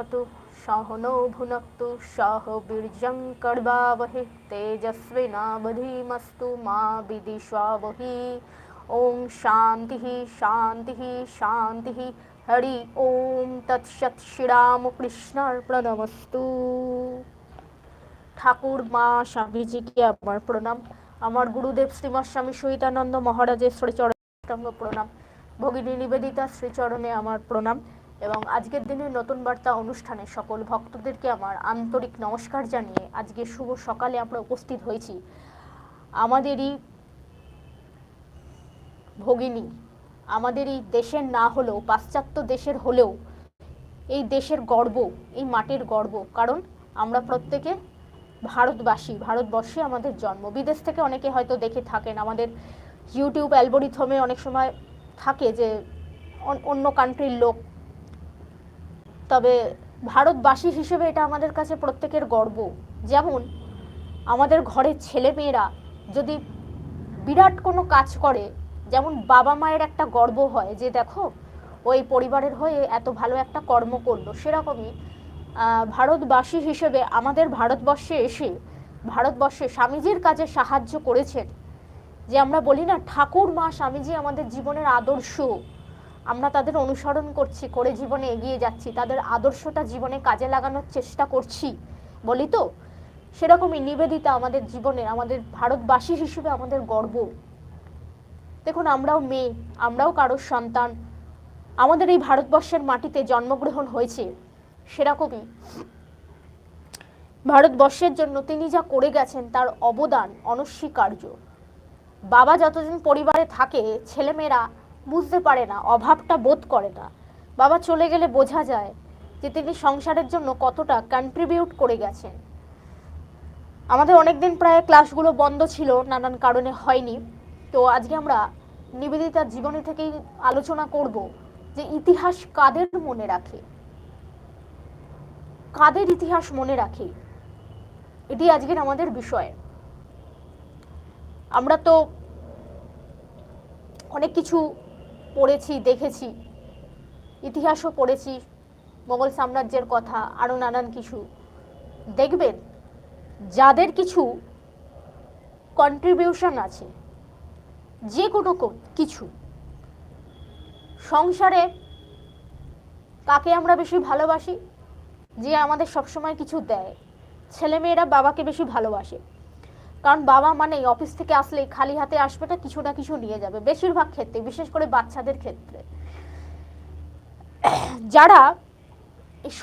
भवतु सहनो भुनक्तु सह बीर्जं कर्वावहे तेजस्विनावधीमस्तु मा विदिशावहि ॐ शान्तिः शान्तिः शान्तिः हरि ॐ तत्सत् শ্রীরামকৃষ্ণার্পণমস্তু ঠাকুর মা স্বামীজিকে আমার প্রণাম আমার গুরুদেব শ্রীমৎ স্বামী সহিতানন্দ মহারাজের শ্রীচরণ প্রণাম ভগিনী নিবেদিতা শ্রীচরণে আমার প্রণাম এবং আজকের দিনের নতুন বার্তা অনুষ্ঠানে সকল ভক্তদেরকে আমার আন্তরিক নমস্কার জানিয়ে আজকে শুভ সকালে আমরা উপস্থিত হয়েছি। আমাদেরই ভগিনী আমাদের এই দেশের না হলেও, পাশ্চাত্য দেশের হলেও এই দেশের গর্ব, এই মাটির গর্ব। কারণ আমরা প্রত্যেকে ভারতবাসী, ভারতবর্ষে আমাদের জন্ম। বিদেশ থেকে অনেকে হয়তো দেখে থাকেন, আমাদের ইউটিউব অ্যালগোরিথমে অনেক সময় থাকে যে অন্য কান্ট্রির লোক তবে ভারতবাসী হিসেবে এটা আমাদের কাছে প্রত্যেকের গর্ব। যেমন, আমাদের ঘরের ছেলেমেয়েরা যদি বিরাট কোনো কাজ করে, যেমন বাবা মায়ের একটা গর্ব হয় যে দেখো, ওই পরিবারের হয়ে এত ভালো একটা কর্ম করল, সেরকমই ভারতবাসী হিসেবে আমাদের ভারতবর্ষে এসে, ভারতবর্ষে স্বামীজির কাজে সাহায্য করেছেন। যে আমরা বলি না ঠাকুর মা স্বামীজি আমাদের জীবনের আদর্শ। আমরা তাদের অনুসরণ করছি, করে জীবনে এগিয়ে যাচ্ছি, তাদের আদর্শটা জীবনে কাজে লাগানোর চেষ্টা করছি, বলি তো? সেরকমই নিবেদিতা আমাদের জীবনের আমাদের ভারতবাসী হিসেবে আমাদের গর্ব। দেখুন, আমরাও মেয়ে, আমরাও কারোর সন্তান, আমাদের এই ভারতবর্ষের মাটিতে জন্মগ্রহণ হয়েছে, সেরকমই। ভারতবর্ষের জন্য তিনি যা করে গেছেন, তার অবদান, অনস্বীকার্য। বাবা যতদিন পরিবারে থাকে, ছেলেমেয়েরা বুঝতে পারে না, অভাবটা বোধ করে না। বাবা চলে গেলে বোঝা যায় যে তিনি সংসারের জন্য কতটা কন্ট্রিবিউট করে গেছেন। আমাদের অনেকদিন প্রায় ক্লাসগুলো বন্ধ ছিল, নানান কারণে হয়নি। তো আজকে আমরা নিবেদিতার জীবনী থেকেই আলোচনা করব যে ইতিহাস কাদের মনে রাখে? কাদের ইতিহাস মনে রাখে? এটি আজকের আমাদের বিষয়। আমরা তো অনেক কিছু পড়েছি, দেখেছি। ইতিহাসও পড়েছি, মোগল সাম্রাজ্যের কথা, আরও নানান কিছু। দেখবেন, যাদের কিছু কন্ট্রিবিউশন আছে, যে কোনো কিছু। সংসারে কাকে আমরা বেশি ভালোবাসি? যে আমাদের সবসময় কিছু দেয়। ছেলেমেয়েরা বাবাকে বেশি ভালোবাসে। কারণ বাবা মানেই অফিস থেকে আসলেই খালি হাতে আসবে না কিছু না কিছু নিয়ে যাবে, বেশিরভাগ ক্ষেত্রে, বিশেষ করে বাচ্চাদের ক্ষেত্রে। যারা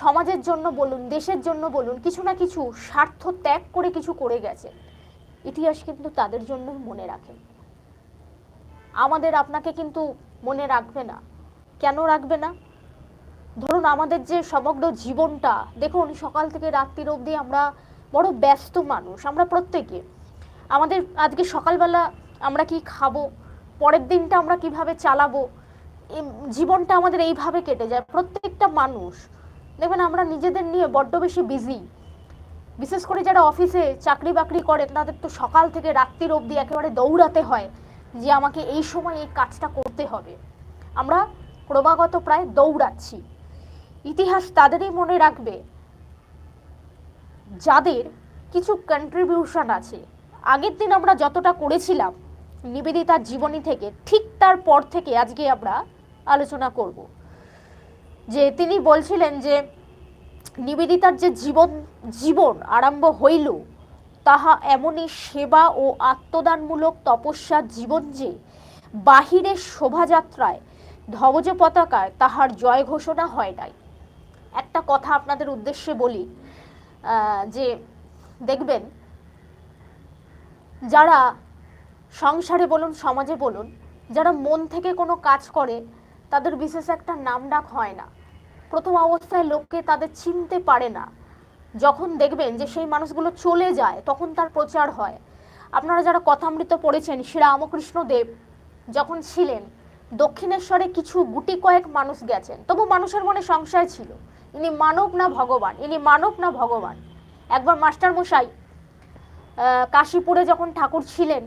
সমাজের জন্য বলুন, দেশের জন্য বলুন, কিছু না কিছু স্বার্থ ত্যাগ করে কিছু করে গেছে, ইতিহাস কিন্তু তাদের জন্য মনে রাখে। আমাদের আপনাকে কিন্তু মনে রাখবে না। কেন রাখবে না? ধরুন আমাদের যে সমগ্র জীবনটা, দেখুন সকাল থেকে রাত্রির অবধি আমরা বড় ব্যস্ত মানুষ, আমরা প্রত্যেকে। আমাদের আজকে সকালবেলা আমরা কি খাব, পরের দিনটা আমরা কীভাবে চালাবো জীবনটা আমাদের এইভাবে কেটে যায়। প্রত্যেকটা মানুষ, দেখবেন আমরা নিজেদের নিয়ে বড্ড বেশি বিজি বিশেষ করে যারা অফিসে চাকরি বাকরি করেন, তাদের তো সকাল থেকে রাত্রির অবধি একেবারে দৌড়াতে হয় যে আমাকে এই সময় এই কাজটা করতে হবে। আমরা ক্রমাগত প্রায় দৌড়াচ্ছি। ইতিহাস তাদেরই মনে রাখবে, যাদের কিছু কন্ট্রিবিউশন আছে। আগের দিন আমরা যতটা করেছিলাম নিবেদিতার জীবনী থেকে, ঠিক তার পর থেকে আজকে আমরা আলোচনা করব। যে তিনি বলছিলেন যে, নিবেদিতার যে জীবন জীবন আরম্ভ হইল, তাহা এমনই সেবা ও আত্মদানমূলক তপস্যার জীবন যে বাহিরের শোভাযাত্রায়, ধ্বজ পতাকায় তাহার জয় ঘোষণা হয় নাই। একটা কথা আপনাদের উদ্দেশ্যে বলি যে দেখবেন যারা সংসারে বলুন, সমাজে বলুন, যারা মন থেকে কোনো কাজ করে, তাদের বিশেষ একটা নাম ডাক হয় না। প্রথম অবস্থায় লোককে তাদের চিনতে পারে না। যখন দেখবেন যে সেই মানুষগুলো চলে যায়, তখন তার প্রচার হয়। আপনারা যারা কথামৃত পড়েছেন, শ্রী রামকৃষ্ণ দেব যখন ছিলেন, দক্ষিণেশ্বরে কিছু গুটি কয়েক মানুষ গেছেন। তবু মানুষের মনে সংশয় ছিল, ইনি মানব না ভগবান? ইনি মানব না ভগবান? একবার মাস্টার মশাই কাশীপুরে যখন ঠাকুর ছিলেন,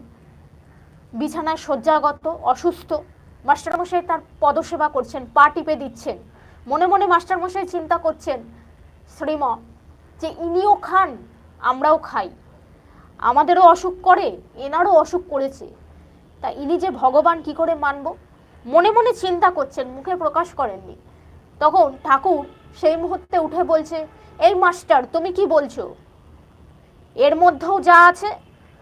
বিছানায় শয্যাগত, অসুস্থ, মাস্টারমশাই তার পদসেবা করছেন, পা টিপে দিচ্ছেন। মনে মনে মাস্টারমশাই চিন্তা করছেন শ্রীম যে ইনিও খান, আমরাও খাই। আমাদেরও অসুখ করে, এনারও অসুখ করেছে। তা ইনি যে ভগবান, কি করে মানব? মনে মনে চিন্তা করছেন, মুখে প্রকাশ করেননি। তখন ঠাকুর সেই মুহূর্তে উঠে বলছে, এই মাস্টার, তুমি কি বলছো? এর মধ্যেও যা আছে,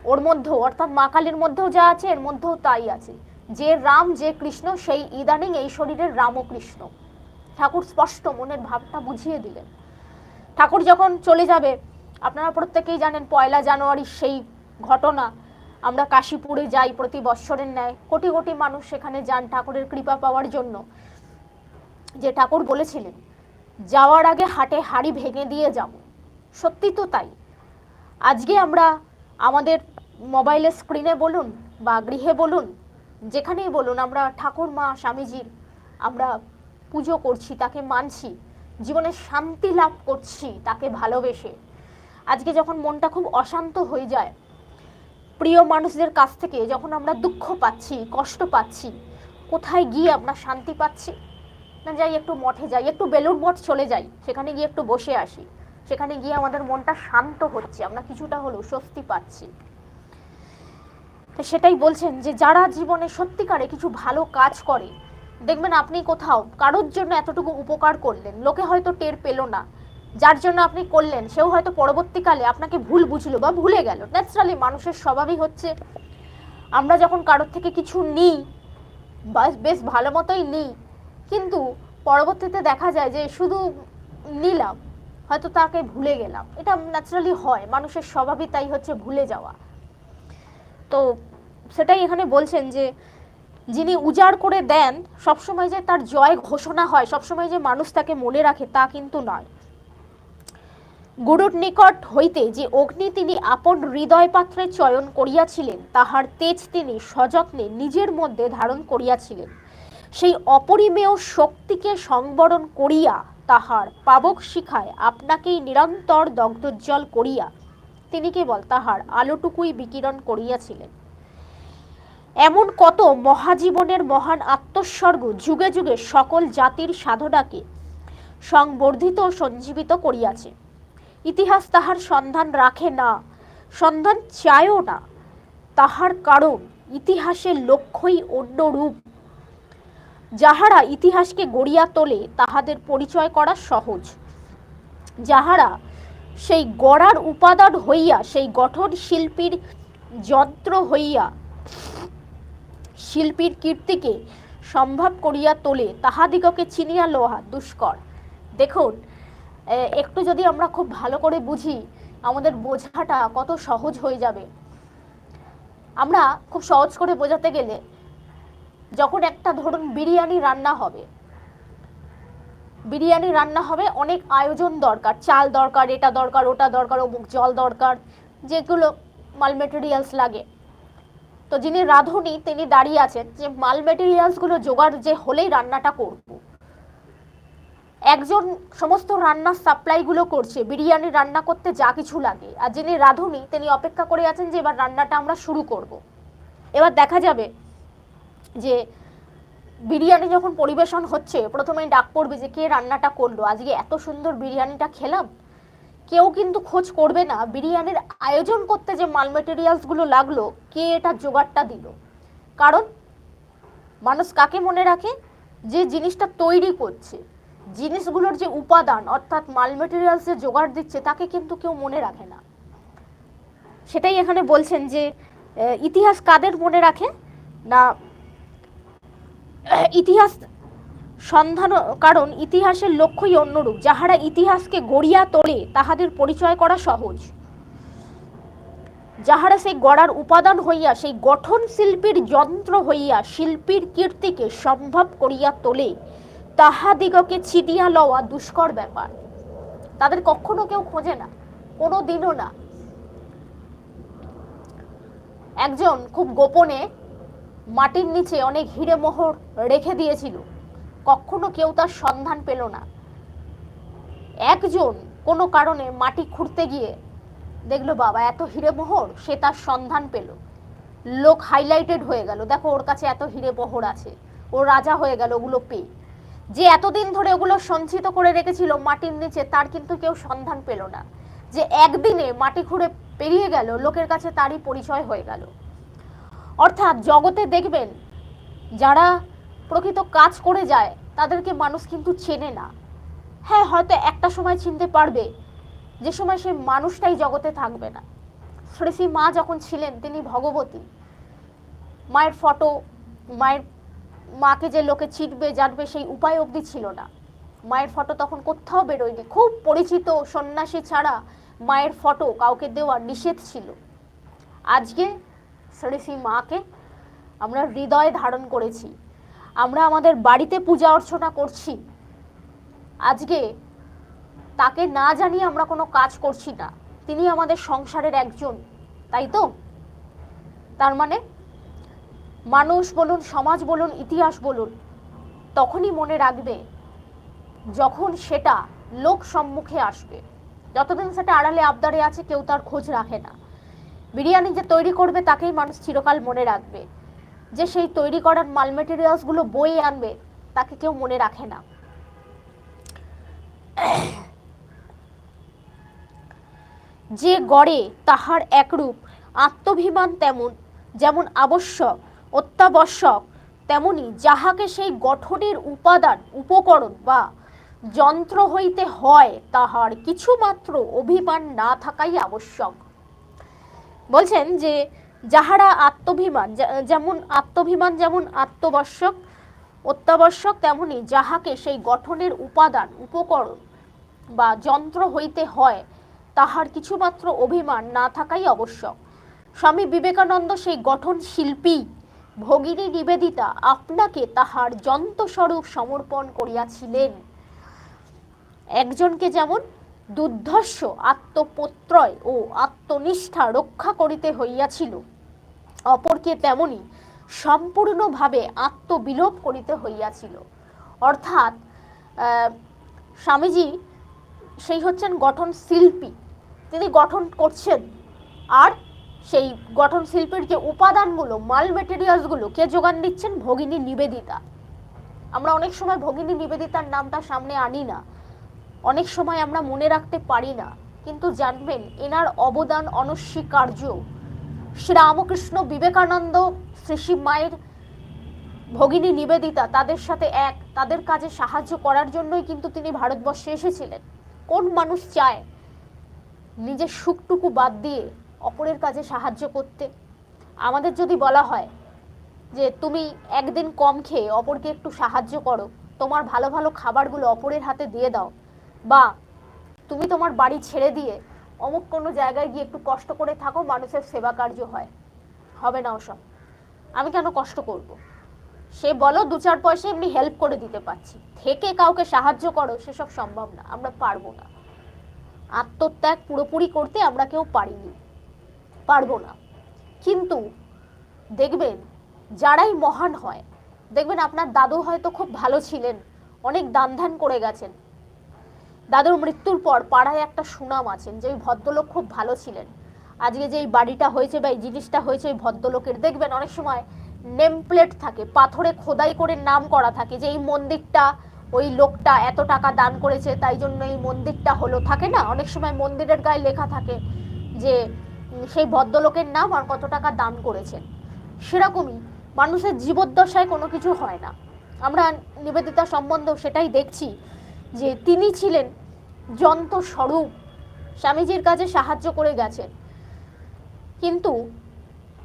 ওর মধ্যেও, অর্থাৎ মা কালীর মধ্যেও যা আছে, এর মধ্যেও তাই আছে। যে রাম, যে কৃষ্ণ, সেই ইদানিং এই শরীরের রাম ও কৃষ্ণ ঠাকুর স্পষ্ট মনের ভাবটা বুঝিয়ে দিলেন। ঠাকুর যখন চলে যাবে, আপনারা প্রত্যেকেই জানেন পয়লা জানুয়ারির সেই ঘটনা। আমরা কাশীপুরে যাই প্রতি বৎসরের ন্যায়। কোটি কোটি মানুষ সেখানে যান ঠাকুরের কৃপা পাওয়ার জন্য। যে ঠাকুর বলেছিলেন, যাওয়ার আগে হাটে হাড়ি ভেঙে দিয়ে যাব। সত্যি তো তাই। আজকে আমরা আমাদের মোবাইলের স্ক্রিনে বলুন বা গৃহে বলুন, যেখানেই বলুন, আমরা ঠাকুর মা, স্বামীজির আমরা পুজো করছি, তাকে মানছি, জীবনে শান্তি লাভ করছি, তাকে ভালোবেসে। আজকে যখন মনটা খুব অশান্ত হয়ে যায়, প্রিয় মানুষদের কাছ থেকে যখন আমরা দুঃখ পাচ্ছি, কষ্ট পাচ্ছি, কোথায় গিয়ে আমরা শান্তি পাচ্ছি? না যাই, একটু মঠে যাই, একটু বেলুর মঠ চলে যাই, সেখানে গিয়ে একটু বসে আসি। সেখানে গিয়ে আমাদের মনটা শান্ত হচ্ছে, আমরা কিছুটা হলেও স্বস্তি পাচ্ছি। সেটাই বলছেন যে, যারা জীবনে সত্যিকারে কিছু ভালো কাজ করে, দেখবেন আপনি কোথাও কারোর জন্য এতটুকু উপকার করলেন, লোকে হয়তো টের পেল না। যার জন্য আপনি করলেন, সেও হয়তো পরবর্তীকালে আপনাকে ভুল বুঝলো বা ভুলে গেল। ন্যাচারালি মানুষের স্বভাবই হচ্ছে, আমরা যখন কারোর থেকে কিছু নিই বেশ ভালো মতোই নিই, কিন্তু পরবর্তীতে দেখা যায় যে, শুধু নিলাম। হয়তো তাকে ভুলে গেলাম। এটা ন্যাচারালি হয়, মানুষের স্বভাবই তাই হচ্ছে ভুলে যাওয়া। তো সেটাই এখানে বলছেন যে, যিনি উজাড় করে দেন, সবসময় যে তার জয় ঘোষণা হয়, সবসময় যে মানুষ তাকে মনে রাখে, তা কিন্তু নয়। গুরুর নিকট হইতে যে অগ্নি তিনি আপন হৃদয় পাত্রে চয়ন করিয়াছিলেন, তাহার তেজ তিনি সযত্নে নিজের মধ্যে ধারণ করিয়াছিলেন। সেই অপরিমেয় শক্তিকে সংবরণ করিয়া তাহার পাবক শিখায় আপনাকেই নিরন্তর দগ্ধোজ্জ্বল করিয়া। তিনি কেবল তাহার আলোটুকুই বিকিরণ করিয়াছিলেন। এমন কত মহাজীবনের মহান আত্মস্বর্গ যুগে যুগে সকল জাতির সাধনাকে সংবর্ধিত সঞ্জীবিত করিয়াছে। ইতিহাস তাহার সন্ধান রাখে না, সন্ধান চায়ও না। তাহার কারণ ইতিহাসের লক্ষ্যই অন্য রূপ। যাহারা ইতিহাসকে গড়িয়া তোলে, তাহাদের পরিচয় করা সহজ। যাহারা সেই গড়ার উপাদান হইয়া, সেই গঠন শিল্পীর যন্ত্র হইয়া, শিল্পীর কীর্তিকে সম্ভব করিয়া তোলে, তাহাদিগকে চিনিয়া লোহা দুষ্কর। দেখুন একটু যদি আমরা খুব ভালো করে বুঝি, আমাদের বোঝাটা কত সহজ হয়ে যাবে। আমরা খুব সহজ করে বোঝাতে গেলে যখন একটা ধরুন বিরিয়ানি রান্না হবে, বিরিয়ানি রান্না হবে অনেক আয়োজন দরকার, চাল দরকার, এটা দরকার, ওটা দরকার, অমুক জল দরকার, যেগুলো মাল মেটেরিয়ালস লাগে। তো যিনি রাঁধুনি, তিনি দাঁড়িয়ে আছেন যে মাল মেটেরিয়ালসগুলো জোগাড় যে হলেই রান্নাটা করব। একজন সমস্ত রান্নার সাপ্লাইগুলো করছে, বিরিয়ানি রান্না করতে যা কিছু লাগে, আর যিনি রাঁধুনি, তিনি অপেক্ষা করে আছেন যে এবার রান্নাটা আমরা শুরু করব। এবার দেখা যাবে যে বিরিয়ানি যখন পরিবেশন হচ্ছে, প্রথমেই ডাক পড়বে যে কে রান্নাটা করল? আজকে এত সুন্দর বিরিয়ানিটা খেলাম। কেউ কিন্তু খোঁজ করবে না বিরিয়ানির আয়োজন করতে যে মাল মেটেরিয়ালসগুলো লাগল, কে এটা জোগাড়টা দিল। কারণ মানুষ কাকে মনে রাখে? যে জিনিসটা তৈরি করছে, জিনিসগুলোর যে উপাদান, অর্থাৎ মাল মেটেরিয়ালস যে জোগাড় দিচ্ছে, তাকে কিন্তু কেউ মনে রাখে না। সেটাই এখানে বলছেন যে ইতিহাস কাদের মনে রাখে? না ইতিহাস সন্ধান, কারণ ইতিহাসের লক্ষ্যই অন্যরূপ। যাহারা ইতিহাসকে গড়িয়া তোলে, তাহাদের পরিচয় করা সহজ। যাহারা সেই গড়ার উপাদান হইয়া, সেই গঠন শিল্পীর যন্ত্র হইয়া, শিল্পীর কীর্তিকে সম্ভব করিয়া তোলে, তাহাদিগকে ছিটিয়া লওয়া দুষ্কর ব্যাপার। তাদের কখনো কেউ খোঁজে না কোনো দিনও না। একজন খুব গোপনে মাটির নিচে অনেক হিরে মোহর রেখে দিয়েছিল। কখনো কেউ তার সন্ধান পেল না। একজন কোনো কারণে মাটি খুঁড়তে গিয়ে দেখল, বাবা, এত হিরে মোহর? সে তার সন্ধান পেল। লোক হাইলাইটেড হয়ে গেল। দেখো, ওর কাছে এত হিরে মোহর আছে। ও রাজা হয়ে গেল, ওগুলো পেয়ে। যে এতদিন ধরে ওগুলো সঞ্চিত করে রেখেছিল মাটির নিচে, তার কিন্তু কেউ সন্ধান পেল না। যে একদিনে মাটি খুঁড়ে পেরিয়ে গেল, লোকের কাছে তারই পরিচয় হয়ে গেল। অর্থাৎ জগতে দেখবেন, যারা প্রকৃত কাজ করে যায়, তাদেরকে মানুষ কিন্তু চেনে না। হ্যাঁ হয়তো একটা সময় চিনতে পারবে, যে সময় সে মানুষটাই জগতে থাকবে না। শ্রী শ্রী মা যখন ছিলেন, তিনি ভগবতী। মায়ের ফটো, মায়ের মাকে যে লোকে চিনবে, জানবে, সেই উপায় অবধি ছিল না। মায়ের ফটো তখন কোথাও বেরোয়নি। খুব পরিচিত সন্ন্যাসী ছাড়া মায়ের ফটো কাউকে দেওয়া নিষেধ ছিল। আজকে শ্রী শ্রী মাকে আমরা হৃদয়ে ধারণ করেছি। আমরা আমাদের বাড়িতে পূজা অর্চনা করছি। আজকে তাকে না জানিয়ে আমরা কোনো কাজ করছি না। তিনি আমাদের সংসারের একজন, তাই তো? তার মানে মানুষ বলুন, সমাজ বলুন, ইতিহাস বলুন, তখনই মনে রাখবে যখন সেটা লোক সম্মুখে আসবে। যতদিন সেটা আড়ালে আবদারে আছে, কেউ তার খোঁজ রাখে না। বিরিয়ানি যে তৈরি করবে তাকেই মানুষ চিরকাল মনে রাখবে। যে সেই তৈরি করার মাল মেটেরিয়ালসগুলো বয়ে আনবে, তাকে কেউ মনে রাখে না। যে গড়ে তাহার একরূপ আত্মভিমান তেমন, যেমন আবশ্যক, অত্যাবশ্যক, তেমনি যাহাকে সেই গঠনের উপাদান, উপকরণ বা যন্ত্র হইতে হয়, তাহার কিছুমাত্র অভিমান না থাকাই আবশ্যক। বলছেন যে যাহারা আত্মভিমান যেমন আত্মভিমান যেমন আত্মবশ্যক, অত্যাবশ্যক, তেমনি যাহাকে সেই গঠনের উপাদান, উপকরণ বা যন্ত্র হইতে হয়, তাহার কিছুমাত্র অভিমান না থাকাই আবশ্যক। স্বামী বিবেকানন্দ সেই গঠন শিল্পী, ভগিনী নিবেদিতা আপনাকে তাহার যন্ত্রস্বরূপ সমর্পণ করিয়াছিলেন। একজনকে যেমন দুর্ধর্ষ আত্মপত্রয় ও আত্মনিষ্ঠা রক্ষা করিতে হইয়াছিল। অপরকে তেমনি সম্পূর্ণভাবে আত্মবিলোপ করিতে হইয়াছিল। অর্থাৎ স্বামীজি সেই হচ্ছেন গঠন শিল্পী। তিনি গঠন করছেন। আর সেই গঠন শিল্পের যে উপাদানগুলো, মাল মেটেরিয়ালসগুলো কে যোগান দিচ্ছেন? ভগিনী নিবেদিতা। আমরা অনেক সময় ভগিনী নিবেদিতার নামটা সামনে আনি না। অনেক সময় আমরা মনে রাখতে পারি না, কিন্তু জানবেন এনার অবদান অনস্বীকার্য। শ্রীরামকৃষ্ণ বিবেকানন্দ, শ্রী শ্রী মায়ের ভগিনী নিবেদিতা তাদের সাথে এক, তাদের কাজে সাহায্য করার জন্যই কিন্তু তিনি ভারতবর্ষে এসেছিলেন। কোন মানুষ চায় নিজের সুখটুকু বাদ দিয়ে অপরের কাজে সাহায্য করতে? আমাদের যদি বলা হয় যে তুমি একদিন কম খেয়ে অপরকে একটু সাহায্য করো, তোমার ভালো ভালো খাবারগুলো অপরের হাতে দিয়ে দাও বা তুমি তোমার বাড়ি ছেড়ে দিয়ে অমুক কোনো জায়গায় গিয়ে একটু কষ্ট করে থাকো, মানুষের সেবা কার্য হয়। হবে না ওসব। আমি কেন কষ্ট করব। সে বলো দু চার পয়সা এমনি হেল্প করে দিতে পারছি। থেকে কাউকে সাহায্য করো, সেসব সম্ভব না। আমরা পারব না। আত্মত্যাগ পুরোপুরি করতে আমরা কেউ পারিনি। পারব না। কিন্তু দেখবেন, যারাই মহান হয়, দেখবেন আপনার দাদু হয়তো খুব ভালো ছিলেন, অনেক দান ধ্যান করে গেছেন। দাদুর মৃত্যুর পর পাড়ায় একটা সুনাম আছেন যে ওই ভদ্রলোক খুব ভালো ছিলেন। আজকে যে এই বাড়িটা হয়েছে বা এই জিনিসটা হয়েছে ওই ভদ্রলোকের, দেখবেন অনেক সময় নেম প্লেট থাকে, পাথরে খোদাই করে নাম করা থাকে, যে এই মন্দিরটা, ওই লোকটা এত টাকা দান করেছে, তাই জন্য এই মন্দিরটা হলো, থাকে না? অনেক সময় মন্দিরের গায়ে লেখা থাকে যে সেই ভদ্রলোকের নাম আর কত টাকা দান করেছেন। সেরকমই মানুষের জীবদ্দশায় কোনো কিছু হয় না। আমরা নিবেদিতা সম্বন্ধেও সেটাই দেখছি যে, তিনি ছিলেন যন্ত্র স্বরূপ স্বামীজির কাজে সাহায্য করে গেছেন কিন্তু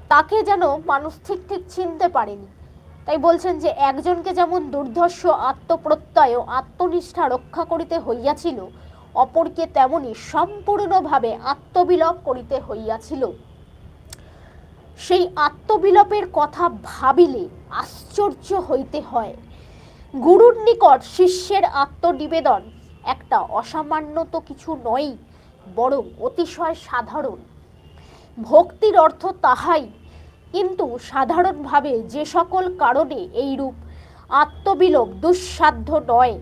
তাকে যেন মানুষ ঠিক ঠিক চিনতে পারেনি। তাই বলছেন যে একজনকে যেমন দুর্ধর্ষ, আত্মপ্রত্যয় ও আত্মনিষ্ঠা রক্ষা করিতে হইয়াছিল, অপরকে তেমনি সম্পূর্ণভাবে আত্মবিলোপ করিতে হইয়াছিল। সেই আত্মবিলোপের কথা ভাবিলে আশ্চর্য হইতে হয়। গুরুর নিকট শিষ্যের আত্মনিবেদন একটা অসামান্য তো কিছু নয় বরং অতিশয় সাধারণ। ভক্তির অর্থ তাহাই, কিন্তু সাধারণভাবে যে সকল কারণে এইরূপ আত্মবিলোপ দুঃসাধ্য নয়,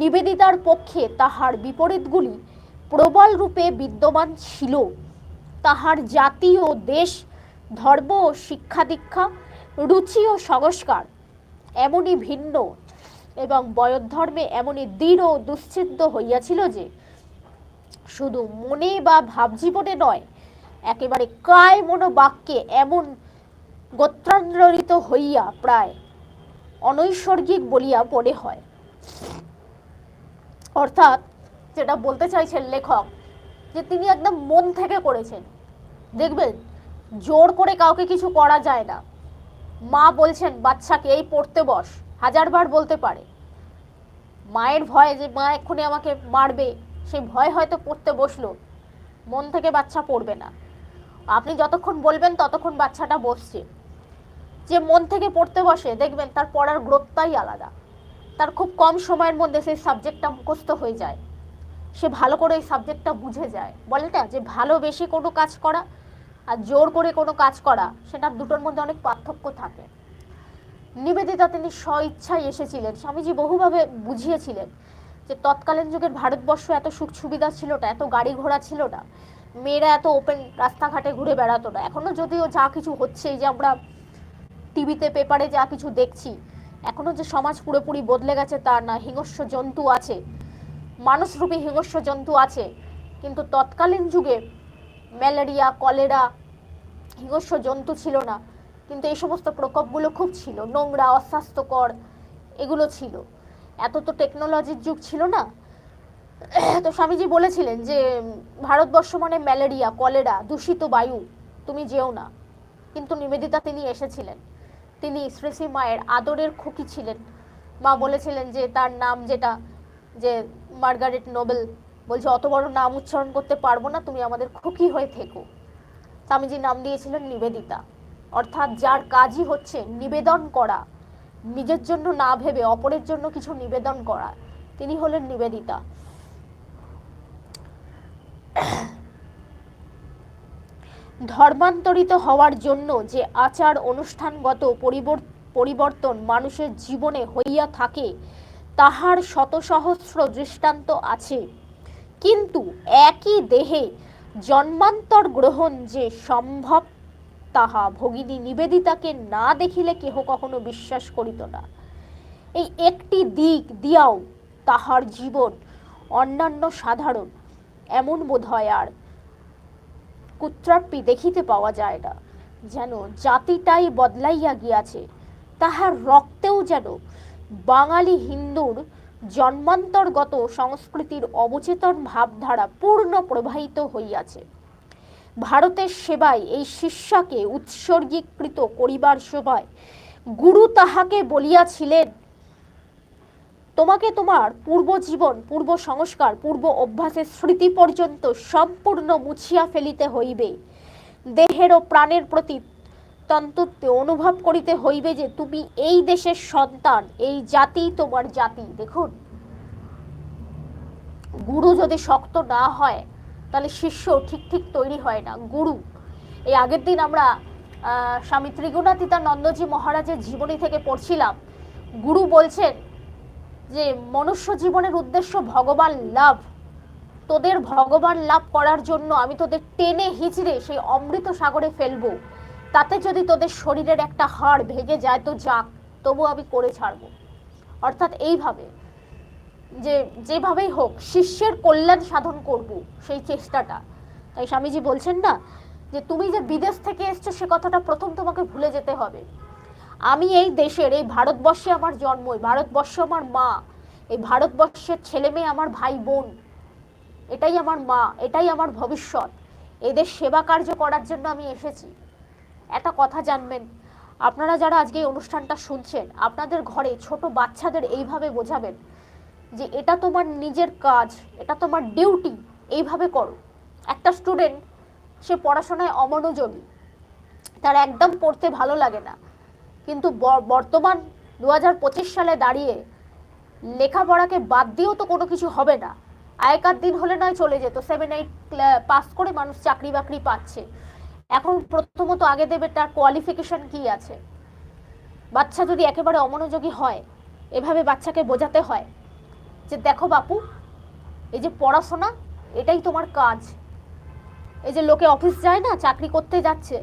নিবেদিতার পক্ষে তাহার বিপরীতগুলি প্রবল রূপে বিদ্যমান ছিল। তাহার জাতি ও দেশ, ধর্ম ও শিক্ষা দীক্ষা রুচি ও সংস্কার এমনই ভিন্ন এবং বয়োধর্মে এমনই দৃঢ় দুশ্চিন্ত হইয়াছিল যে, শুধু মনে বা ভাবজীবনে নয়, একেবারে কায় মনোবাক্যে এমন গোত্রান্তরিত হইয়া প্রায় অনৈসর্গিক বলিয়া মনে হয়। অর্থাৎ যেটা বলতে চাইছেন লেখক, যে তিনি একদম মন থেকে করেছেন। দেখবেন, জোর করে কাউকে কিছু করা যায় না। মা বলছেন, বাচ্চাকে এই পড়তে বস। হাজারবার বলতে পারে। মায়ের ভয় যে মা এক্ষুনি আমাকে মারবে সেই ভয় হয়তো পড়তে বসল। মন থেকে বাচ্চা পড়বে না। আপনি যতক্ষণ বলবেন ততক্ষণ বাচ্চাটা বসছে। যে মন থেকে পড়তে বসে, দেখবেন তার পড়ার গ্রোথটাই আলাদা। তার খুব কম সময়ের মধ্যে সেই সাবজেক্টটা মুখস্থ হয়ে যায়। সে ভালো করে ওই সাবজেক্টটা বুঝে যায়। বলে না, যে ভালোবেসে কোনো কাজ করা আর জোর করে কোনো কাজ করা, সেটা দুটোর মধ্যে অনেক পার্থক্য থাকে। নিবেদিতা তিনি স্বইচ্ছায় এসেছিলেন, স্বামীজি বহুভাবে বুঝিয়েছিলেন যে তৎকালীন যুগের ভারতবর্ষ এত সুখ সুবিধা ছিল না, এত গাড়ি ঘোড়া ছিল না, মেয়েরা এত ওপেন রাস্তাঘাটে ঘুরে বেড়াতো না। এখনও যদিও যা কিছু হচ্ছে যে আমরা টিভিতে পেপারে যা কিছু দেখছি, এখনও যে সমাজ পুরোপুরি বদলে গেছে তা না, হিংস্র জন্তু আছে, মানুষরূপী হিংস্র জন্তু আছে, কিন্তু তৎকালীন যুগে ম্যালেরিয়া, কলেরা হিংস্র জন্তু ছিল না। কিন্তু এই সমস্ত প্রকোপগুলো খুব ছিল। নোংরা, অস্বাস্থ্যকর, এগুলো ছিল। এত তো টেকনোলজির যুগ ছিল না। তো স্বামীজি বলেছিলেন যে, ভারতবর্ষ মানে ম্যালেরিয়া কলেরা দূষিত বায়ু। তুমি যেও না। কিন্তু নিবেদিতা তিনি এসেছিলেন। তিনি শ্রী শ্রী মায়ের আদরের খুকি ছিলেন। মা বলেছিলেন যে, তার নাম যেটা, যে মার্গারেট নোবেল, বলছে, অত বড় নাম উচ্চারণ করতে পারব না, তুমি আমাদের খুকি হয়ে থেকো। স্বামীজি নাম দিয়েছিলেন নিবেদিতা। অর্থাৎ যার কাজই হচ্ছে নিবেদন করা, নিজের জন্য না ভেবে অপরের জন্য কিছু নিবেদন করা, তিনি হলেন নিবেদিতা। ধর্মান্তরিত হওয়ার জন্য যে আচার অনুষ্ঠানগত পরিবর- পরিবর্তন মানুষের জীবনে হইয়া থাকে, তাহার শত সহস্র দৃষ্টান্ত আছে। কিন্তু একই দেহে জন্মান্তর গ্রহণ যে সম্ভব তাহা ভগিনী নিবেদিতাকে না দেখিলে কেহ কখনো বিশ্বাস করিত না। এই একটি দিক দিয়াও তাহার জীবন অন্যান্য সাধারণ, এমন বোধ হয় আর কুত্রাপ্পি দেখিতে পাওয়া যায় না। যেন জাতিটাই বদলাইয়া গিয়াছে, তাহার রক্তেও যেন বাঙালি হিন্দুর জন্মান্তর্গত সংস্কৃতির অবচেতন ভাবধারা পূর্ণ প্রবাহিত হইয়াছে। ভারতের সেবায় এই শিষ্যাকে উৎসর্গীকৃত করিবার সময় গুরু তাহাকে বলিয়াছিলেন, তোমাকে তোমার পূর্ব জীবন পূর্ব সংস্কার, পূর্ব অভ্যাসের স্মৃতি পর্যন্ত সম্পূর্ণ মুছিয়া ফেলিতে হইবে। দেহের ও প্রাণের প্রতি তন্তুত্বে অনুভব করিতে হইবে যে তুমি এই দেশের সন্তান, এই জাতি তোমার জাতি। দেখুন, গুরু যদি শক্ত না হয় তাহলে শিষ্য ঠিক ঠিক তৈরি হয় না। গুরু, এই আগের দিন আমরা স্বামী ত্রিগুণাতীতানন্দজি মহারাজের জীবনী থেকে পড়ছিলাম। গুরু বলছেন যে, মনুষ্য জীবনের উদ্দেশ্য ভগবান লাভ। তোদের ভগবান লাভ করার জন্য আমি তোদের টেনে হিচড়ে সেই অমৃত সাগরে ফেলব। তাতে যদি তোদের শরীরের একটা হাড় ভেঙে যায়, তো যাক, তবু আমি করে ছাড়বো। অর্থাৎ এইভাবে যে যেভাবেই হোক, শিষ্যের কল্যাণ সাধন করব সেই চেষ্টাটা। তাই স্বামীজি বলছেন না যে, তুমি যে বিদেশ থেকে এসছো, সে কথাটা প্রথম তোমাকে ভুলে যেতে হবে। আমি এই দেশের, এই ভারতবর্ষে আমার জন্ম, এই ভারতবর্ষ আমার মা, এই ভারতবর্ষের ছেলে মেয়ে আমার ভাই বোন, এটাই আমার মা, এটাই আমার ভবিষ্যৎ। এদের সেবা কার্য করার জন্য আমি এসেছি। একটা কথা জানবেন। আপনারা যারা আজকে এই অনুষ্ঠানটা শুনছেন, আপনাদের ঘরে ছোট বাচ্চাদের এইভাবে বোঝাবেন। যে এটা তোমার নিজের কাজ, এটা তোমার ডিউটি এইভাবে করো। একটা স্টুডেন্ট সে পড়াশোনায় অমনোযোগী, তার একদম পড়তে ভালো লাগে না। কিন্তু বর্তমান দু হাজার পঁচিশ সালে দাঁড়িয়ে লেখাপড়াকে বাদ দিয়েও তো কোনো কিছু হবে না। আগেকার দিন হলে নয় চলে যেত। সেভেন এইট পাস করে মানুষ চাকরি বাকরি পাচ্ছে। এখন প্রথমত আগে দেবে তার কোয়ালিফিকেশন কি আছে? বাচ্চা যদি একেবারে অমনোযোগী হয়, এভাবে বাচ্চাকে বোঝাতে হয় যে দেখো বাপু, এই যে পড়াশোনা, এটাই তোমার কাজ। এই যে লোকে অফিস যায় না, চাকরি করতে যাচ্ছে,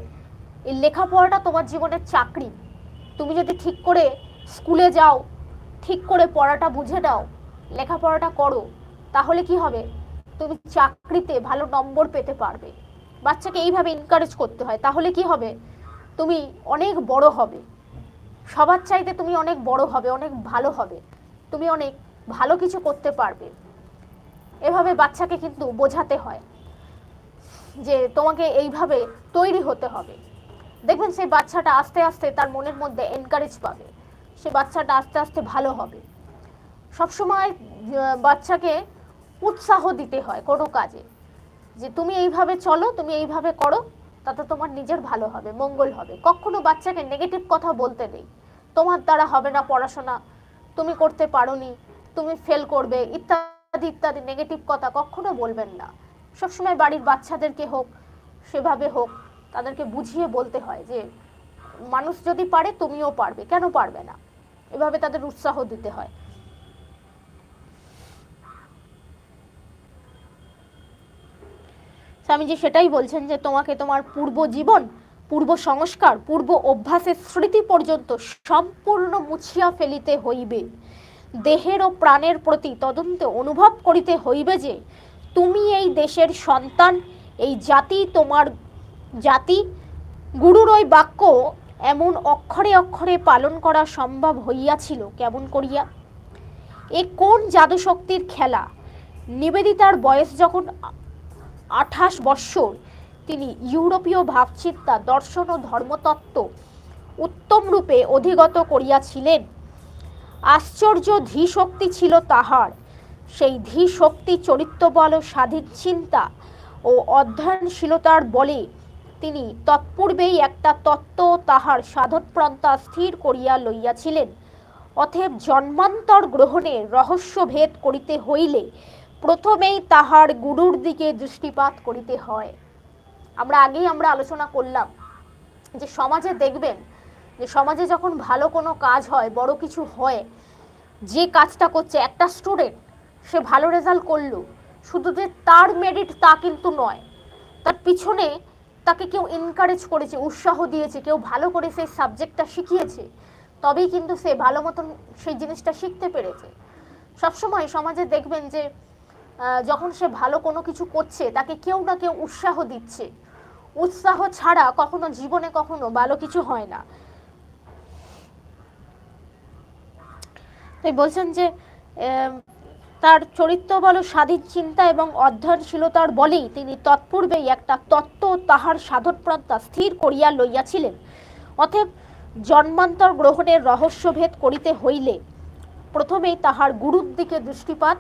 এই লেখাপড়াটা তোমার জীবনের চাকরি। তুমি যদি ঠিক করে স্কুলে যাও, ঠিক করে পড়াটা বুঝে নাও, লেখাপড়াটা করো, তাহলে কি হবে? তুমি চাকরিতে ভালো নম্বর পেতে পারবে। বাচ্চাকে এইভাবে এনকারেজ করতে হয়, তাহলে কি হবে? তুমি অনেক বড় হবে। সবার চাইতে তুমি অনেক বড় হবে, অনেক ভালো হবে। তুমি অনেক ভালো কিছু করতে পারবে। এভাবে বাচ্চাকে কিন্তু বোঝাতে হয় যে তোমাকে এইভাবে তৈরি হতে হবে। দেখবেন সেই বাচ্চাটা আস্তে আস্তে তার মনের মধ্যে এনকারেজ পাবে। সে বাচ্চাটা আস্তে আস্তে ভালো হবে। সবসময় বাচ্চাকে উৎসাহ দিতে হয় কোনো কাজে। যে তুমি এইভাবে চলো, তুমি এইভাবে করো, তাতে তোমার নিজের ভালো হবে, মঙ্গল হবে। কখনো বাচ্চাকে নেগেটিভ কথা বলতে নেই। তোমার দ্বারা হবে না পড়াশোনা। তুমি করতে পারোনি। তুমি ফেল করবে, ইত্যাদি ইত্যাদি নেগেটিভ কথা কখনো বলবেন না। সবসময় বাড়ির বাচ্চাদেরকে হোক, সেভাবে হোক, তাদেরকে বুঝিয়ে বলতে হয় যে, মানুষ যদি পারে, তুমিও পারবে। কেন পারবে না? এভাবে তাদের উৎসাহ দিতে হয়। স্বামীজি সেটাই বলছেন যে, তোমাকে তোমার পূর্ব জীবন, পূর্ব সংস্কার, পূর্ব অভ্যাসের স্মৃতি পর্যন্ত সম্পূর্ণ মুছিয়া ফেলিতে হইবে। দেহের ও প্রাণের প্রতি তদন্তে অনুভব করিতে হইবে যে, তুমি এই দেশের সন্তান, এই জাতি তোমার জাতি, গুরুর ওই বাক্য এমন অক্ষরে অক্ষরে পালন করা সম্ভব হইয়াছিল কেমন করিয়া? এ কোন জাদুশক্তির খেলা? নিবেদিতার বয়স যখন আঠাশ বৎসর, তিনি ইউরোপীয় ভাবচিন্তা, দর্শন ও ধর্মতত্ত্ব উত্তম রূপে অধিগত করিয়াছিলেন। আশ্চর্য ধীশক্তি ছিল তাহার। সেই ধীশক্তি চরিত্রবল ও স্বাধীন চিন্তা ও অধ্যয়নশীলতার বলে তিনি তৎপূর্বেই একটা তত্ত্ব তাহার সাধনপ্রান্তা স্থির করিয়া লইয়াছিলেন। অতএব জন্মান্তর গ্রহণের রহস্যভেদ করিতে হইলে প্রথমেই তাহার গুরুর দিকে দৃষ্টিপাত করিতে হয়। আমরা আগেই আমরা আলোচনা করলাম যে সমাজে দেখবেন যে সমাজে যখন ভালো কোনো কাজ হয়, বড় কিছু হয়, যে কাজটা করছে, একটা স্টুডেন্ট সে ভালো রেজাল্ট করল। শুধু যে তার মেরিট তা কিন্তু নয়, তার পিছনে তাকে কেউ এনকারেজ করেছে, উৎসাহ দিয়েছে, কেউ ভালো করে সেই সাবজেক্টটা শিখিয়েছে, তবেই কিন্তু সে ভালো মতন সেই জিনিসটা শিখতে পেরেছে। সবসময় সমাজে দেখবেন যে যখন সে ভালো কোনো কিছু করছে, তাকে কেউ না কেউ উৎসাহ দিচ্ছে। উৎসাহ ছাড়া কখনো জীবনে কখনো ভালো কিছু হয় না। তাই বলছেন যে তার চরিত্র বল, স্বাধীন চিন্তা এবং অধ্যয়নশীলতার বলেই তিনি তৎপূর্বেই একটা তত্ত্ব তাহার সাধনপ্রান্তা স্থির করিয়া লইয়াছিলেন। অতএব জন্মান্তর গ্রহণের রহস্যভেদ করিতে হইলে প্রথমেই তাহার গুরুর দিকে দৃষ্টিপাত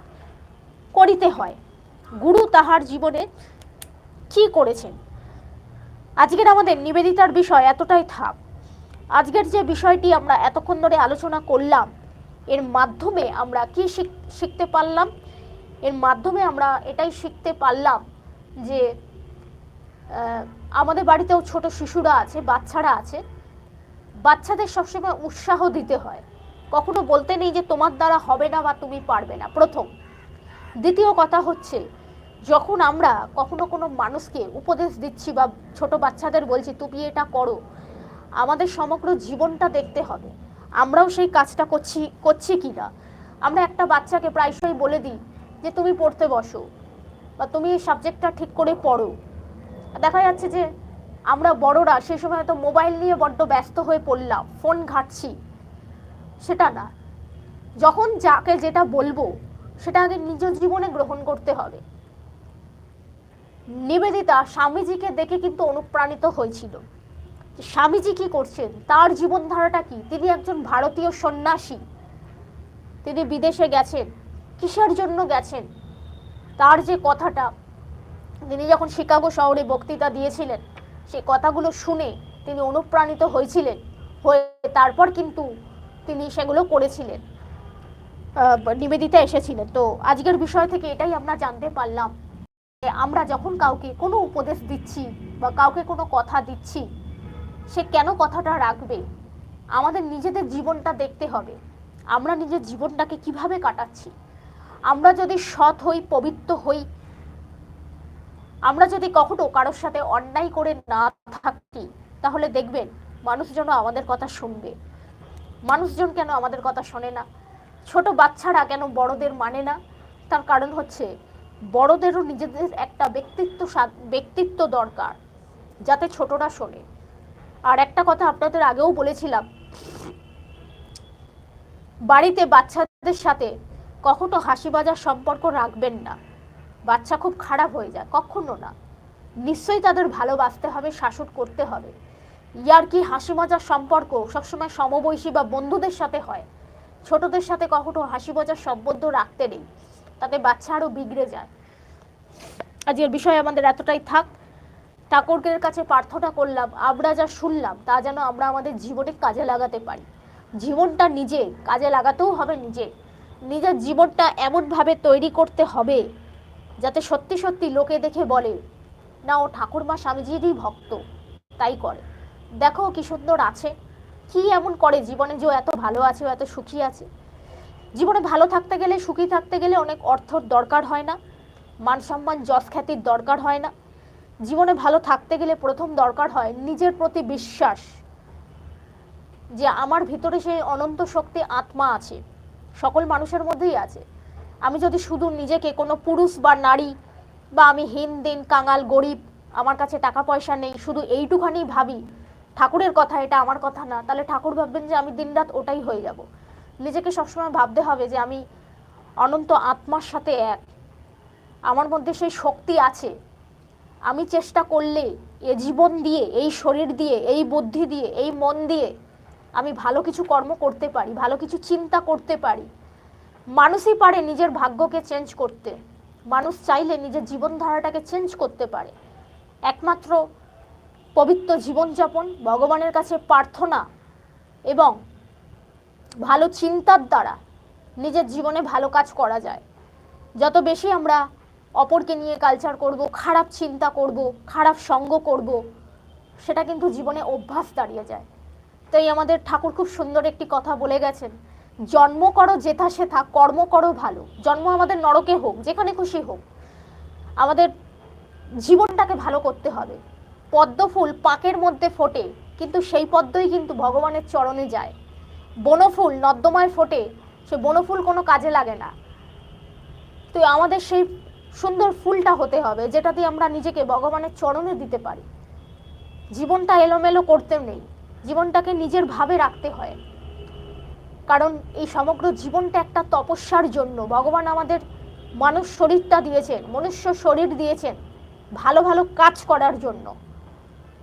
করিতে হয়। গুরু তাহার জীবনে কি করেছেন? আজকের আমাদের নিবেদিতার বিষয় এতটাই থাক। আজকের যে বিষয়টি আমরা এতক্ষণ ধরে আলোচনা করলাম এর মাধ্যমে আমরা কি শিখ- শিখতে পারলাম? এর মাধ্যমে আমরা এটাই শিখতে পারলাম যে আমাদের বাড়িতেও ছোট শিশুরা আছে, বাচ্চারা আছে। বাচ্চাদের সবসময় উৎসাহ দিতে হয়। কখনো বলতে নেই যে তোমার দ্বারা হবে না বা তুমি পারবে না। প্রথম। দ্বিতীয় কথা হচ্ছে, যখন আমরা কখনো কোনো মানুষকে উপদেশ দিচ্ছি বা ছোট বাচ্চাদের বলছি, তুমি এটা করো। আমাদের সমগ্র জীবনটা দেখতে হবে। আমরাও সেই কাজটা করছি করছি কি না আমরা একটা বাচ্চাকে প্রায়শই বলে দিই যে, তুমি পড়তে বসো বা তুমি এই সাবজেক্টটা ঠিক করে পড়ো। দেখা যাচ্ছে যে, আমরা বড়রা সেই সময় হয়তো মোবাইল নিয়ে বড্ড ব্যস্ত হয়ে পড়লাম ফোন ঘাটছি। সেটা না। যখন যাকে যেটা বলব, সেটা আগে নিজ জীবনে গ্রহণ করতে হবে। নিবেদিতা স্বামীজিকে দেখে কিন্তু অনুপ্রাণিত হয়েছিল। স্বামীজি কি করছেন? তার জীবনধারাটা কি? তিনি একজন ভারতীয় সন্ন্যাসী। তিনি বিদেশে গেছেন। কিসের জন্য গেছেন? তার যে কথাটা, তিনি যখন শিকাগো শহরে বক্তৃতা দিয়েছিলেন, সেই কথাগুলো শুনে তিনি অনুপ্রাণিত হয়েছিলেন। হয়ে তারপর কিন্তু তিনি সেগুলো করেছিলেন। নিবেদিতা এসেছিলেন। তো আজকের বিষয় থেকে এটাই আমরা জানতে পারলাম আমরা যখন কাউকে কোনো উপদেশ দিচ্ছি বা কাউকে কোনো কথা দিচ্ছি সে কেন কথাটা রাখবে? আমাদের নিজেদের জীবনটা দেখতে হবে। আমরা নিজের জীবনটাকে কীভাবে কাটাচ্ছি? আমরা যদি সৎ হই, পবিত্র হই, আমরা যদি কখনো কারোর সাথে অন্যায় করে না থাকি, তাহলে দেখবেন মানুষজন আমাদের কথা শুনবে। মানুষজন কেন আমাদের কথা শোনে না? ছোট বাচ্চারা কেন বড়দের মানে না? তার কারণ হচ্ছে বড়দেরও নিজেদের একটা ব্যক্তিত্ব ব্যক্তিত্ব দরকার, যাতে ছোটরা শোনে। আর একটা কথা আপনাদের আগেও বলেছিলাম। বাড়িতে বাচ্চাদের সাথে কখনো হাসি বাজার সম্পর্ক রাখবেন না। বাচ্চা খুব খারাপ হয়ে যায়, কখনো না। নিশ্চয়ই তাদের ভালোবাসতে হবে, শাসন করতে হবে। ইয়ার কি হাসি মজার সম্পর্ক সবসময় সমবয়সী বা বন্ধুদের সাথে হয়? ছোটদের সাথে কখনো হাসি মজার সম্বন্ধ রাখতে নেই। তাতে বাচ্চা আরও বিগড়ে যায়। আজকের বিষয় আমাদের এতটাই থাক। ঠাকুরের কাছে প্রার্থনা করলাম, আমরা যা শুনলাম তা যেন আমরা আমাদের জীবনে কাজে লাগাতে পারি। জীবনটা নিজে, কাজে লাগাতেও হবে নিজে। নিজের জীবনটা এমনভাবে তৈরি করতে হবে যাতে সত্যি সত্যি লোকে দেখে বলে, না, ও ঠাকুরমা স্বামীজিরই ভক্ত। তাই করে। দেখো কি সুন্দর আছে। কি এমন করে জীবনে যে এত ভালো আছে, ও এত সুখী আছে? জীবনে ভালো থাকতে গেলে, সুখী থাকতে গেলে অনেক অর্থর দরকার হয় না। মান সম্মান, যশ খ্যাতির দরকার হয় না। জীবনে ভালো থাকতে গেলে প্রথম দরকার হয় নিজের প্রতি বিশ্বাস যে আমার ভিতরে সেই অনন্ত শক্তি আত্মা আছে, সকল মানুষের মধ্যেই আছে। আমি যদি শুধু নিজেকে কোনো পুরুষ বা নারী বা আমি হীন দিন কাঙাল, গরিব, আমার কাছে টাকা পয়সা নেই, শুধু এইটুখানি ভাবি, ঠাকুরের কথা এটা আমার কথা না, তাহলে ঠাকুর ভাববেন যে আমি দিনরাত ওটাই হয়ে যাব। নিজেকে সবসময় ভাবতে হবে যে আমি অনন্ত আত্মার সাথে এক। আমার মধ্যে সেই শক্তি আছে আমি চেষ্টা করলে এ জীবন দিয়ে, এই শরীর দিয়ে, এই বুদ্ধি দিয়ে, এই মন দিয়ে আমি ভালো কিছু কর্ম করতে পারি, ভালো কিছু চিন্তা করতে পারি। মানুষই পারে নিজের ভাগ্যকে চেঞ্জ করতে। মানুষ চাইলে নিজের জীবনধারাটাকে চেঞ্জ করতে পারে। একমাত্র পবিত্র জীবনযাপন, ভগবানের কাছে প্রার্থনা এবং ভালো চিন্তার দ্বারা নিজের জীবনে ভালো কাজ করা যায়। যত বেশি আমরা অপরকে নিয়ে কালচার করব, খারাপ চিন্তা করব, খারাপ সঙ্গ করব, সেটা কিন্তু জীবনে অভ্যাস দাঁড়িয়ে যায়। তাই আমাদের ঠাকুর খুব সুন্দর একটি কথা বলে গেছেন, জন্ম করো যেথা সেথা, কর্ম করো ভালো। জন্ম আমাদের নরকে হোক, যেখানে খুশি হোক, আমাদের জীবনটাকে ভালো করতে হবে। পদ্ম ফুল পাকের মধ্যে ফোটে, কিন্তু সেই পদ্মই কিন্তু ভগবানের চরণে যায়। বনফুল নর্দমায় ফোটে, সে বনফুল কোনো কাজে লাগে না। তো আমাদের সেই সুন্দর ফুলটা হতে হবে, যেটা দিয়ে আমরা নিজেকে ভগবানের চরণে দিতে পারি। জীবনটা এলোমেলো করতে নেই, জীবনটাকে নিজের ভাবে রাখতে হয়। কারণ এই সমগ্র জীবনটা একটা তপস্যার জন্য। ভগবান আমাদের মানুষ শরীরটা দিয়েছেন, মনুষ্য শরীর দিয়েছেন ভালো ভালো কাজ করার জন্য।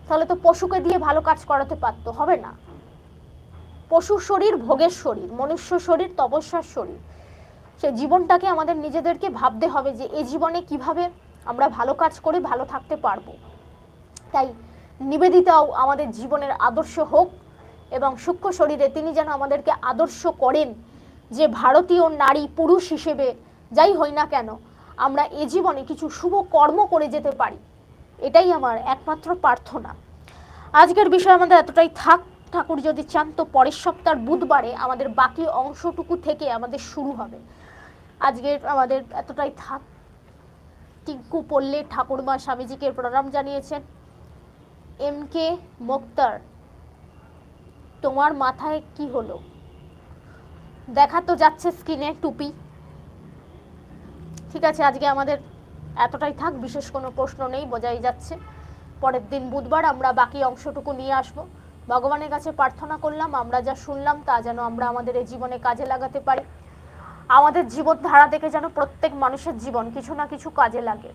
তাহলে তো পশুকে দিয়ে ভালো কাজ করাতে পারতো, হবে না। পশু শরীর ভোগের শরীর, মনুষ্য শরীর তপস্যার শরীর। সে জীবনটাকে আমাদের নিজেদেরকে ভাবতে হবে যে এই জীবনে কীভাবে আমরা ভালো কাজ করে ভালো থাকতে পারব। তাই নিবেদিতাও আমাদের জীবনের আদর্শ হোক এবং সূক্ষ্ম শরীরে তিনি যেন আমাদেরকে আদর্শ করেন যে ভারতীয় নারী পুরুষ হিসেবে যাই হই না কেন, আমরা এ জীবনে কিছু শুভ কর্ম করে যেতে পারি। এটাই আমার একমাত্র প্রার্থনা। আজকের বিষয় আমাদের এতটাই থাক। ঠাকুর যদি চান তো পরের সপ্তাহ বুধবারে আমাদের বাকি অংশটুকু থেকে আমাদের শুরু হবে। আজকের আমাদের এতটাই থাক। টিঙ্কু পল্লে, ঠাকুরমা স্বামীজিকে প্রণাম জানিয়েছেন। এম কে মোক্তার, তোমার মাথায় কি হলো? দেখা তো যাচ্ছে স্কিনে টুপি। ঠিক আছে, আজকে আমাদের এতটাই থাক, বিশেষ কোনো প্রশ্ন নেই, বোঝাই যাচ্ছে। পরের দিন বুধবার আমরা বাকি অংশটুকু নিয়ে আসব। ভগবানের কাছে প্রার্থনা করলাম, আমরা যা শুনলাম তা যেন আমরা আমাদের এই জীবনে কাজে লাগাতে পারি। আমাদের জীবনধারা থেকে যেন প্রত্যেক মানুষের জীবন কিছু না কিছু কাজে লাগে।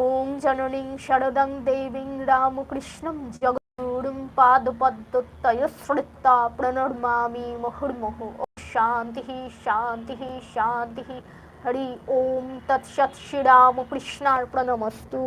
ওম জননীং শরদং দেবীং রামকৃষ্ণম জগরুম পাদপদ্মতয়স্মৃতা প্রণর্মামি মুহুর্মুহু। শান্তি শান্তি শান্তি। হরি ওম তৎসৎ শ্রীরামকৃষ্ণার্পণমস্তু।